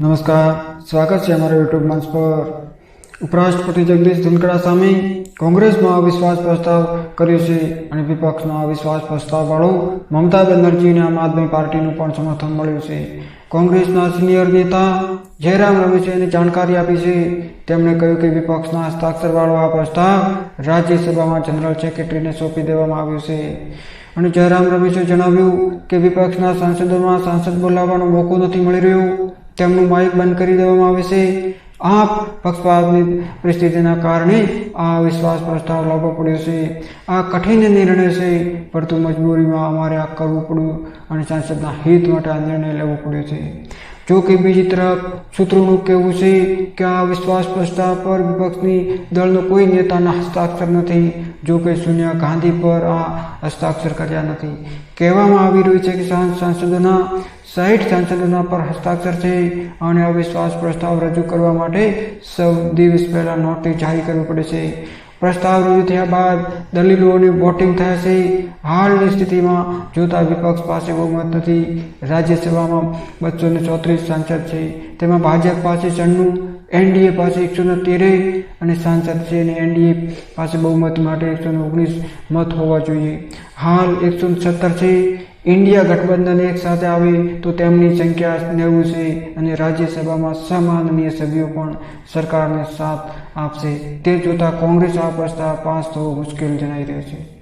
નમસ્કાર, સ્વાગત છે અમારા યુટ્યુબ મંચ પર. ઉપરાષ્ટ્રપતિ જગદીશ ધનકડા સામે કોંગ્રેસમાં અવિશ્વાસ પ્રસ્તાવ કર્યો છે અને વિપક્ષનો અવિશ્વાસ પ્રસ્તાવ વાળો મમતા બેનર્જીને આમ આદમી પાર્ટીનું પણ સમર્થન મળ્યું છે. કોંગ્રેસના સિનિયર નેતા જયરામ રમેશે જાણકારી આપી છે. તેમણે કહ્યું કે વિપક્ષના હસ્તાક્ષરવાળો આ પ્રસ્તાવ રાજ્યસભામાં જનરલ સેક્રેટરીને સોંપી દેવામાં આવ્યો છે. અને જયરામ રમેશે જણાવ્યું કે વિપક્ષના સાંસદોમાં સાંસદ બોલાવવાનો મોકો નથી મળી રહ્યો. તેમનું માઇક બંધ કરી દેવામાં આવે છે. આ પક્ષપાતની પરિસ્થિતિના કારણે આ વિશ્વાસ પ્રસ્તાવ લાવવો પડ્યો છે. આ કઠિન નિર્ણય છે. પરંતુ મજબૂરીમાં અમારે આ કરવું પડ્યું અને સાંસદના હિત માટે આ નિર્ણય લેવો પડ્યો છે. જો કે બીજી તરફ સૂત્રોનું કહેવું છે કે આ વિશ્વાસ પ્રસ્તાવ પર વિપક્ષની દળનો કોઈ નેતાના હસ્તાક્ષર નથી, જો કે સોનિયા ગાંધી પર આ હસ્તાક્ષર કર્યા નથી. કહેવામાં આવી રહ્યું છે કે સાંસદ સાંસદોના સાહીઠ સાંસદોના પર હસ્તાક્ષર છે અને અવિશ્વાસ પ્રસ્તાવ રજૂ કરવા માટે સૌ દિવસ પહેલાં નોટિસ જારી કરવી પડે છે. પ્રસ્તાવ રજૂ થયા બાદ દલીલોની વોટિંગ છે હાલની સ્થિતિમાં જોતા વિપક્ષ પાસે બહુમત નથી. રાજ્યસભામાં બસો ને ચોત્રીસ સાંસદ છે. તેમાં ભાજપ પાસે ચણનું એનડીએ પાસે એકસો ને તેરે અને સાંસદ છે અને એનડીએ પાસે બહુમત માટે એકસો ને ઓગણીસ મત હોવા જોઈએ. હાલ એકસો ને સત્તર છે. ઇન્ડિયા ગઠબંધન એક સાથે આવે, તો તેમની સંખ્યા નેવું છે અને રાજ્યસભામાં સમાનનીય સભ્યો પણ સરકારને સાથ આપશે. તે જોતા કોંગ્રેસ આ પ્રસ્તાવ પાસ થવો મુશ્કેલ જણાઈ રહ્યો છે.